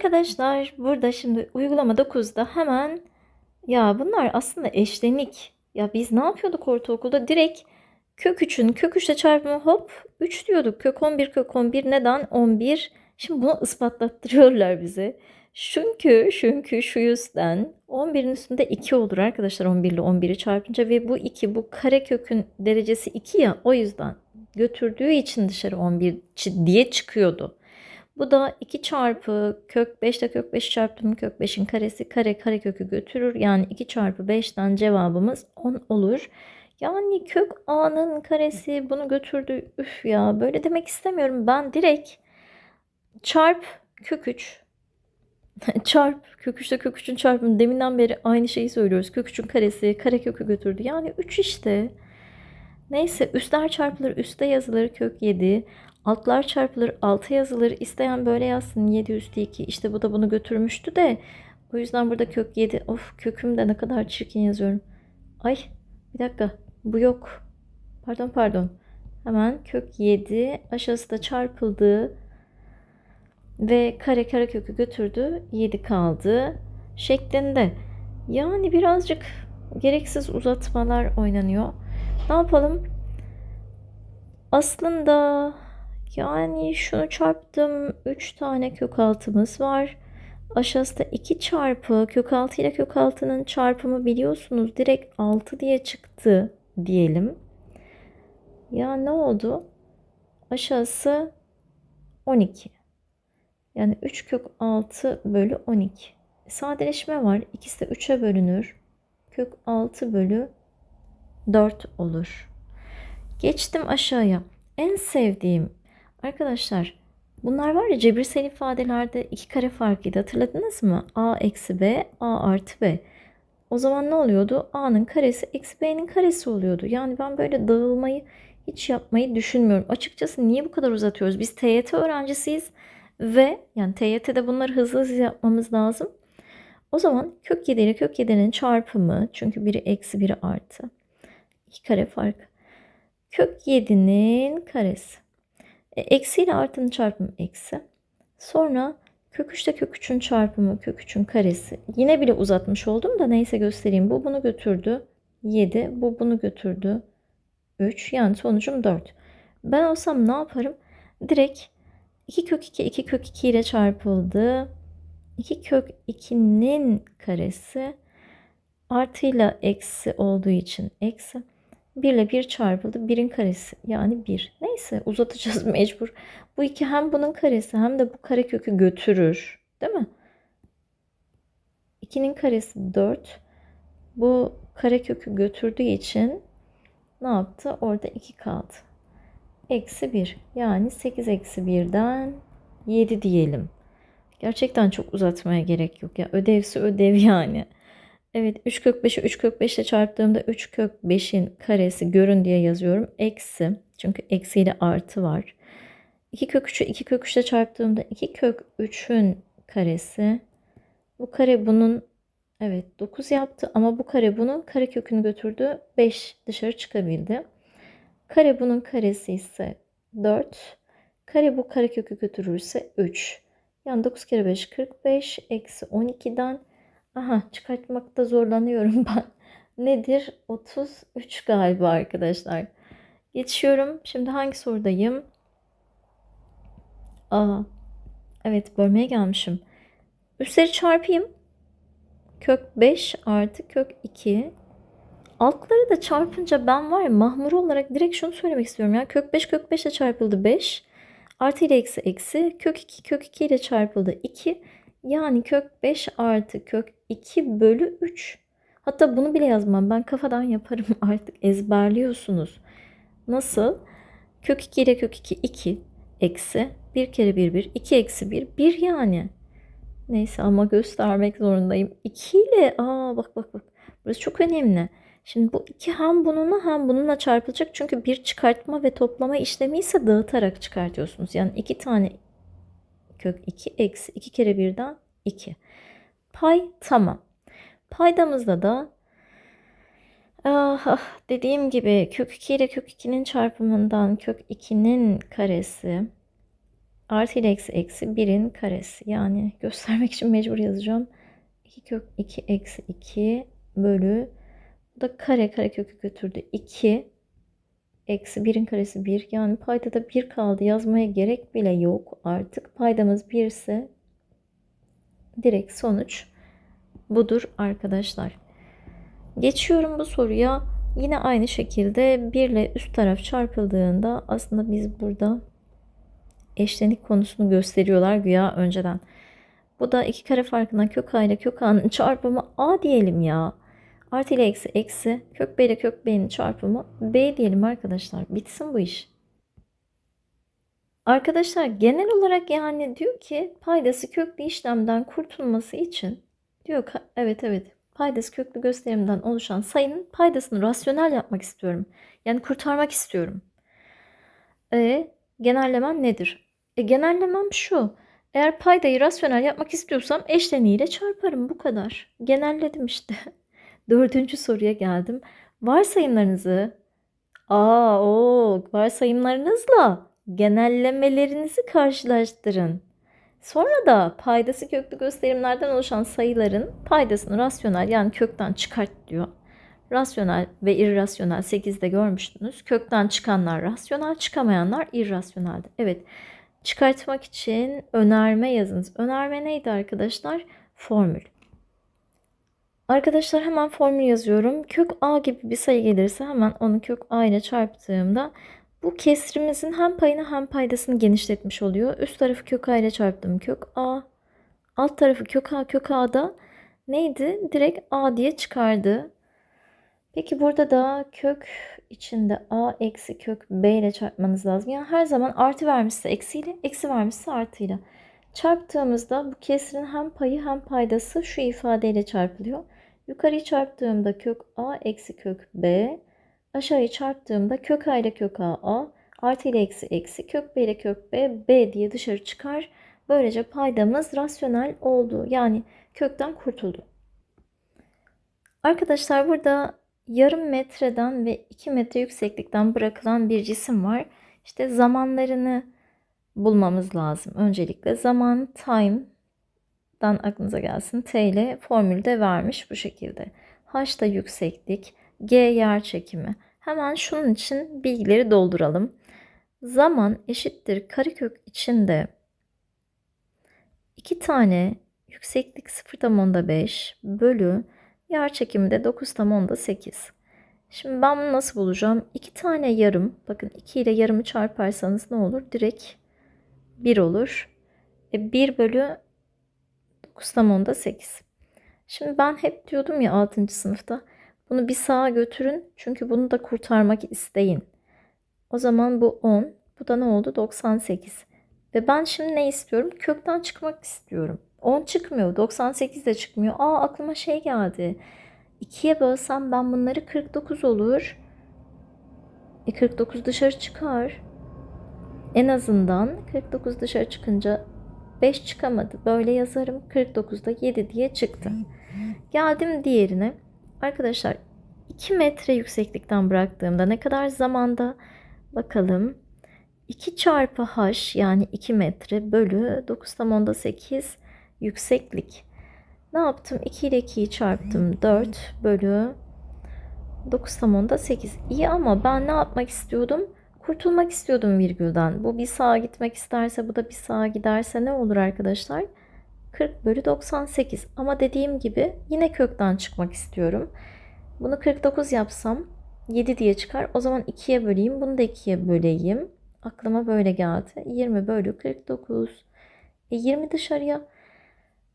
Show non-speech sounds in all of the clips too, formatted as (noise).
Arkadaşlar burada şimdi uygulama 9'da hemen ya bunlar aslında eşlenik. Ya biz ne yapıyorduk ortaokulda? Direkt kök 3'ün kök 3'le çarpımı hop 3 diyorduk. Kök 11 kök 11 neden 11? Şimdi bunu ispatlattırıyorlar bize. Çünkü çünkü şu yüzden 11'in üstünde 2 olur arkadaşlar 11 ile 11'i çarpınca ve bu 2 bu kare kökün derecesi 2 ya o yüzden götürdüğü için dışarı 11 çi- diye çıkıyordu. Bu da 2 çarpı kök 5 ile kök 5 çarptım kök 5'in karesi kare kare kökü götürür. Yani 2 çarpı 5'ten cevabımız 10 olur. Yani kök a'nın karesi bunu götürdü. Üf ya böyle demek istemiyorum. Ben direkt çarp kök 3 (laughs) çarp kök 3 ile kök 3'ün çarpımı deminden beri aynı şeyi söylüyoruz. Kök 3'ün karesi kare kökü götürdü. Yani 3 işte. Neyse üstler çarpılır üstte yazılır kök 7. Altlar çarpılır altı yazılır. İsteyen böyle yazsın 7 üstü 2. İşte bu da bunu götürmüştü de. O yüzden burada kök 7. Of köküm de ne kadar çirkin yazıyorum. Ay bir dakika bu yok. Pardon pardon. Hemen kök 7 aşağısı da çarpıldı. Ve kare kare kökü götürdü. 7 kaldı. Şeklinde. Yani birazcık gereksiz uzatmalar oynanıyor. Ne yapalım? Aslında yani şunu çarptım. 3 tane kök altımız var. Aşağısı da 2 çarpı kök altı ile kök altının çarpımı biliyorsunuz. Direkt 6 diye çıktı diyelim. Ya ne oldu? Aşağısı 12. Yani 3 kök 6 bölü 12. Sadeleşme var. İkisi de 3'e bölünür. Kök 6 bölü 4 olur. Geçtim aşağıya. En sevdiğim arkadaşlar bunlar var ya cebirsel ifadelerde iki kare farkıydı hatırladınız mı? A eksi B, A artı B. O zaman ne oluyordu? A'nın karesi eksi B'nin karesi oluyordu. Yani ben böyle dağılmayı hiç yapmayı düşünmüyorum. Açıkçası niye bu kadar uzatıyoruz? Biz TYT öğrencisiyiz ve yani TYT'de bunları hızlı hızlı yapmamız lazım. O zaman kök 7 ile kök 7'nin çarpımı çünkü biri eksi biri artı. İki kare farkı. Kök 7'nin karesi. E, eksi ile artının çarpımı eksi. Sonra kök 3 ile kök 3'ün çarpımı kök 3'ün karesi. Yine bile uzatmış oldum da neyse göstereyim. Bu bunu götürdü. 7. Bu bunu götürdü. 3. Yani sonucum 4. Ben olsam ne yaparım? Direkt 2 kök 2 2 kök 2 ile çarpıldı. 2 kök 2'nin karesi artıyla eksi olduğu için eksi. 1 ile 1 çarpıldı. 1'in karesi yani 1. Neyse uzatacağız (laughs) mecbur. Bu iki hem bunun karesi hem de bu kare kökü götürür. Değil mi? 2'nin karesi 4. Bu kare kökü götürdüğü için ne yaptı? Orada 2 kaldı. Eksi 1. Yani 8 eksi 1'den 7 diyelim. Gerçekten çok uzatmaya gerek yok. Ya ödevsi ödev yani. Evet 3 kök 5'i 3 kök 5 ile çarptığımda 3 kök 5'in karesi görün diye yazıyorum. Eksi. Çünkü eksiyle artı var. 2 kök 3'ü 2 kök 3 ile çarptığımda 2 kök 3'ün karesi. Bu kare bunun evet 9 yaptı ama bu kare bunun kare kökünü götürdü. 5 dışarı çıkabildi. Kare bunun karesi ise 4. Kare bu kare kökü götürürse 3. Yani 9 kere 5 45 eksi 12'den aha çıkartmakta zorlanıyorum (laughs) ben. Nedir? 33 galiba arkadaşlar. Geçiyorum. Şimdi hangi sorudayım? Aa, evet bölmeye gelmişim. Üstleri çarpayım. Kök 5 artı kök 2. Altları da çarpınca ben var ya mahmur olarak direkt şunu söylemek istiyorum ya. Kök 5 kök 5 ile çarpıldı 5. Artı ile eksi eksi. Kök 2 kök 2 ile çarpıldı 2. Yani kök 5 artı kök 2 bölü 3. Hatta bunu bile yazmam. Ben kafadan yaparım (laughs) artık ezberliyorsunuz. Nasıl? Kök 2 ile kök 2 2 eksi 1 kere 1 1 2 eksi 1 1 yani. Neyse ama göstermek zorundayım. 2 ile aa bak bak bak. Burası çok önemli. Şimdi bu iki hem bununla hem bununla çarpılacak. Çünkü bir çıkartma ve toplama işlemi ise dağıtarak çıkartıyorsunuz. Yani iki tane kök 2 eksi 2 kere 1'den 2. Pay tamam. Paydamızda da ah, ah, dediğim gibi kök 2 ile kök 2'nin çarpımından kök 2'nin karesi Artı ile eksi eksi 1'in karesi. Yani göstermek için mecbur yazacağım. 2 kök 2 eksi 2 bölü. Bu da kare kare kökü götürdü. 2 eksi 1'in karesi 1. Yani paydada 1 kaldı. Yazmaya gerek bile yok artık. Paydamız 1 ise direkt sonuç budur arkadaşlar. Geçiyorum bu soruya. Yine aynı şekilde 1 ile üst taraf çarpıldığında aslında biz burada eşlenik konusunu gösteriyorlar güya önceden. Bu da iki kare farkından kök a ile kök a'nın çarpımı a diyelim ya. Artı ile eksi eksi kök b ile kök b'nin çarpımı b diyelim arkadaşlar. Bitsin bu iş. Arkadaşlar genel olarak yani diyor ki paydası köklü işlemden kurtulması için diyor evet evet paydası köklü gösterimden oluşan sayının paydasını rasyonel yapmak istiyorum. Yani kurtarmak istiyorum. E genellemem nedir? E genellemem şu. Eğer paydayı rasyonel yapmak istiyorsam eşleniğiyle çarparım bu kadar. Genelledim işte. (laughs) Dördüncü soruya geldim. Varsayımlarınızı aa o varsayımlarınızla genellemelerinizi karşılaştırın. Sonra da paydası köklü gösterimlerden oluşan sayıların paydasını rasyonel yani kökten çıkart diyor. Rasyonel ve irrasyonel 8'de görmüştünüz. Kökten çıkanlar rasyonel, çıkamayanlar irrasyoneldi. Evet. Çıkartmak için önerme yazınız. Önerme neydi arkadaşlar? Formül. Arkadaşlar hemen formül yazıyorum. Kök a gibi bir sayı gelirse hemen onu kök a ile çarptığımda bu kesrimizin hem payını hem paydasını genişletmiş oluyor. Üst tarafı kök a ile çarptım kök a. Alt tarafı kök a kök a da neydi? Direkt a diye çıkardı. Peki burada da kök içinde a eksi kök b ile çarpmanız lazım. Yani her zaman artı vermişse eksiyle, eksi vermişse artıyla. Çarptığımızda bu kesrin hem payı hem paydası şu ifadeyle çarpılıyor. Yukarıyı çarptığımda kök a eksi kök b. Aşağıyı çarptığımda kök a ile kök a a. Artı ile eksi eksi kök b ile kök b b diye dışarı çıkar. Böylece paydamız rasyonel oldu. Yani kökten kurtuldu. Arkadaşlar burada yarım metreden ve 2 metre yükseklikten bırakılan bir cisim var. İşte zamanlarını bulmamız lazım. Öncelikle zaman time'dan aklınıza gelsin. T ile formülde vermiş bu şekilde. H da yükseklik, G yer çekimi. Hemen şunun için bilgileri dolduralım. Zaman eşittir karekök içinde 2 tane yükseklik 0 tam onda 5 bölü yer çekimi de 9 tam onda 8. Şimdi ben bunu nasıl bulacağım? 2 tane yarım. Bakın 2 ile yarımı çarparsanız ne olur? Direkt 1 olur. E 1 bölü 9 tam onda 8. Şimdi ben hep diyordum ya 6. sınıfta. Bunu bir sağa götürün. Çünkü bunu da kurtarmak isteyin. O zaman bu 10. Bu da ne oldu? 98. Ve ben şimdi ne istiyorum? Kökten çıkmak istiyorum. 10 çıkmıyor. 98 de çıkmıyor. Aa aklıma şey geldi. 2'ye bölsem ben bunları 49 olur. E 49 dışarı çıkar. En azından 49 dışarı çıkınca 5 çıkamadı. Böyle yazarım. 49'da 7 diye çıktı. Geldim diğerine. Arkadaşlar 2 metre yükseklikten bıraktığımda ne kadar zamanda bakalım. 2 çarpı h yani 2 metre bölü 9 tam onda 8 yükseklik. Ne yaptım? 2 ile 2'yi çarptım. 4 bölü 9 tam onda 8. İyi ama ben ne yapmak istiyordum? Kurtulmak istiyordum virgülden. Bu bir sağa gitmek isterse bu da bir sağa giderse ne olur arkadaşlar? 40 bölü 98. Ama dediğim gibi yine kökten çıkmak istiyorum. Bunu 49 yapsam 7 diye çıkar. O zaman 2'ye böleyim. Bunu da 2'ye böleyim. Aklıma böyle geldi. 20 bölü 49. E 20 dışarıya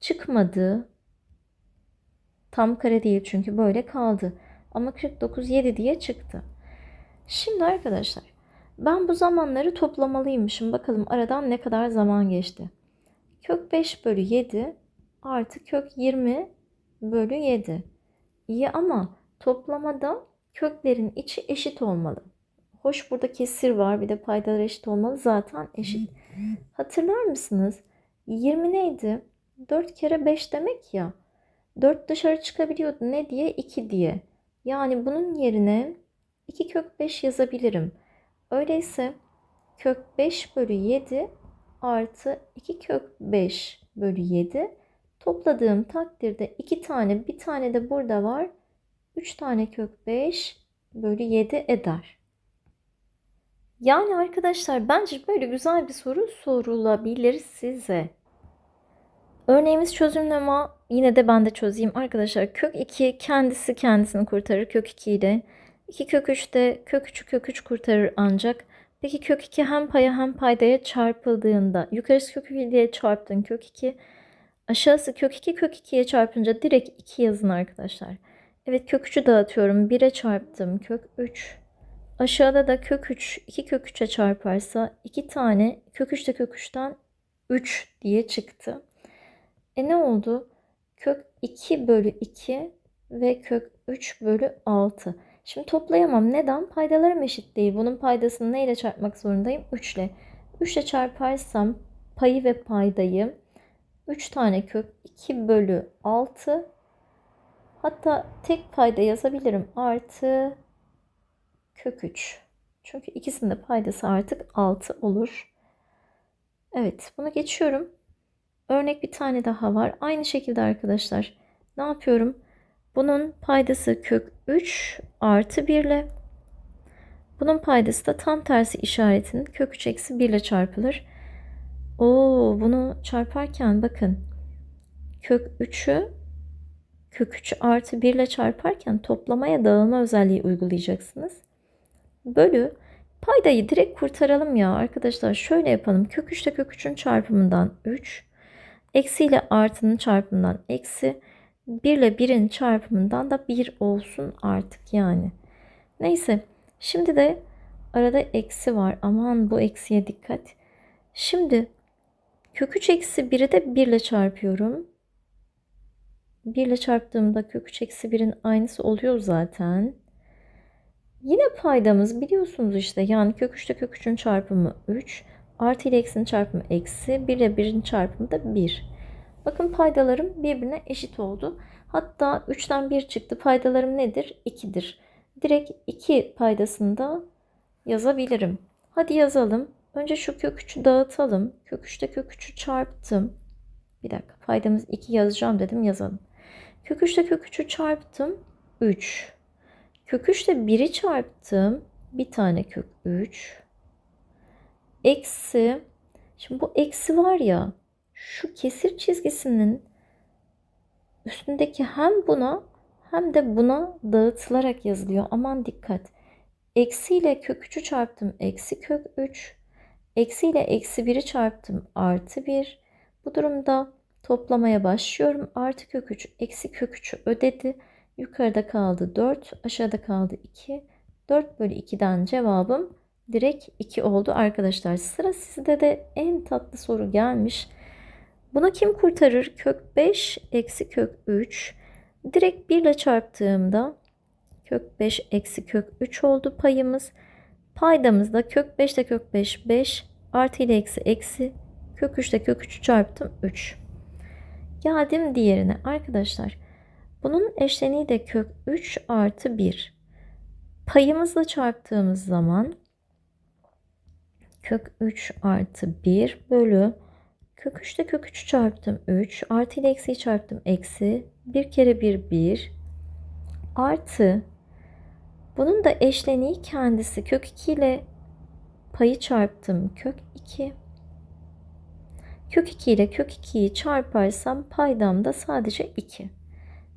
çıkmadı. Tam kare değil çünkü böyle kaldı. Ama 49 7 diye çıktı. Şimdi arkadaşlar ben bu zamanları toplamalıymışım. Bakalım aradan ne kadar zaman geçti. Kök 5 bölü 7 artı kök 20 bölü 7. İyi ama toplamada köklerin içi eşit olmalı. Hoş burada kesir var bir de paydalar eşit olmalı zaten eşit. Hatırlar mısınız? 20 neydi? 4 kere 5 demek ya. 4 dışarı çıkabiliyordu. Ne diye? 2 diye. Yani bunun yerine 2 kök 5 yazabilirim. Öyleyse kök 5 bölü 7 artı 2 kök 5 bölü 7. Topladığım takdirde 2 tane bir tane de burada var. 3 tane kök 5 bölü 7 eder. Yani arkadaşlar bence böyle güzel bir soru sorulabilir size. Örneğimiz çözümlü yine de ben de çözeyim. Arkadaşlar kök 2 kendisi kendisini kurtarır kök 2 ile. 2 kök 3 de kök 3'ü kök 3 kurtarır ancak. Peki kök 2 hem paya hem paydaya çarpıldığında yukarısı kök 2 diye çarptın kök 2. Aşağısı kök 2 kök 2'ye çarpınca direkt 2 yazın arkadaşlar. Evet kök 3'ü dağıtıyorum. 1'e çarptım kök 3. Aşağıda da kök 3 2 kök 3'e çarparsa 2 tane kök 3 de kök 3'ten 3 diye çıktı. E ne oldu? Kök 2 bölü 2 ve kök 3 bölü 6. Şimdi toplayamam. Neden? Paydalarım eşit değil. Bunun paydasını neyle çarpmak zorundayım? 3 ile. 3 ile çarparsam payı ve paydayı 3 tane kök 2 bölü 6 hatta tek payda yazabilirim. Artı kök 3. Çünkü ikisinin de paydası artık 6 olur. Evet bunu geçiyorum. Örnek bir tane daha var. Aynı şekilde arkadaşlar ne yapıyorum? Bunun paydası kök 3 artı 1 ile. Bunun paydası da tam tersi işaretin kök 3 eksi 1 ile çarpılır. Oo, bunu çarparken bakın kök 3'ü kök 3 artı 1 ile çarparken toplamaya dağılma özelliği uygulayacaksınız. Bölü paydayı direkt kurtaralım ya arkadaşlar. Şöyle yapalım. Kök 3 ile kök 3'ün çarpımından 3. Eksi ile artının çarpımından eksi. 1 ile 1'in çarpımından da 1 olsun artık yani. Neyse. Şimdi de arada eksi var. Aman bu eksiye dikkat. Şimdi kök 3 eksi 1'i de 1 ile çarpıyorum. 1 ile çarptığımda kök 3 eksi 1'in aynısı oluyor zaten. Yine paydamız biliyorsunuz işte yani kök 3 ile kök 3'ün çarpımı 3. Artı ile eksinin çarpımı eksi. 1 ile 1'in çarpımı da 1. Bakın paydalarım birbirine eşit oldu. Hatta 3'ten 1 çıktı. Paydalarım nedir? 2'dir. Direkt 2 paydasını da yazabilirim. Hadi yazalım. Önce şu kök 3'ü dağıtalım. Kök 3'te kök 3'ü çarptım. Bir dakika paydamız 2 yazacağım dedim yazalım. Kök 3'te kök 3'ü çarptım. 3. Kök 3'te 1'i çarptım. Bir tane kök 3. Eksi. Şimdi bu eksi var ya. Şu kesir çizgisinin üstündeki hem buna hem de buna dağıtılarak yazılıyor. Aman dikkat. Eksi ile kök 3'ü çarptım. Eksi kök 3. Eksi ile eksi 1'i çarptım. Artı 1. Bu durumda toplamaya başlıyorum. Artı kök 3 eksi kök 3'ü ödedi. Yukarıda kaldı 4. Aşağıda kaldı 2. 4 bölü 2'den cevabım direkt 2 oldu arkadaşlar. Sıra sizde de en tatlı soru gelmiş. Buna kim kurtarır? Kök 5 eksi kök 3. Direkt 1 ile çarptığımda kök 5 eksi kök 3 oldu payımız. Paydamız da kök 5 ile kök 5 5 artı ile eksi eksi kök 3 ile kök 3'ü çarptım 3. Geldim diğerine arkadaşlar. Bunun eşleniği de kök 3 artı 1. Payımızla çarptığımız zaman kök 3 artı 1 bölü kök 3'te kök 3 çarptım 3 artı ile eksiyi çarptım eksi 1 kere 1 1 artı bunun da eşleniği kendisi. Kök 2 ile payı çarptım. Kök 2 kök 2 ile kök 2'yi çarparsam paydam da sadece 2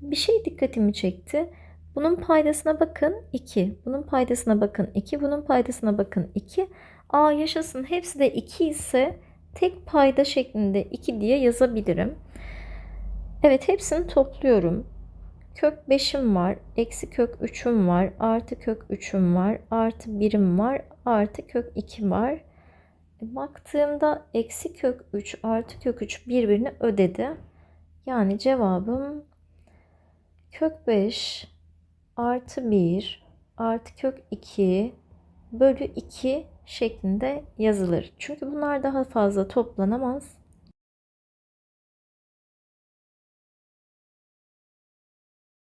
bir şey dikkatimi çekti. Bunun paydasına bakın 2 bunun paydasına bakın 2 bunun paydasına bakın 2 Aa yaşasın. Hepsi de 2 ise tek payda şeklinde 2 diye yazabilirim. Evet hepsini topluyorum. Kök 5'im var, eksi kök 3'üm var, artı kök 3'üm var, artı 1'im var, artı kök 2 var. E, baktığımda eksi kök 3 artı kök 3 birbirini ödedi. Yani cevabım kök 5 artı 1 artı kök 2 bölü 2 şeklinde yazılır. Çünkü bunlar daha fazla toplanamaz.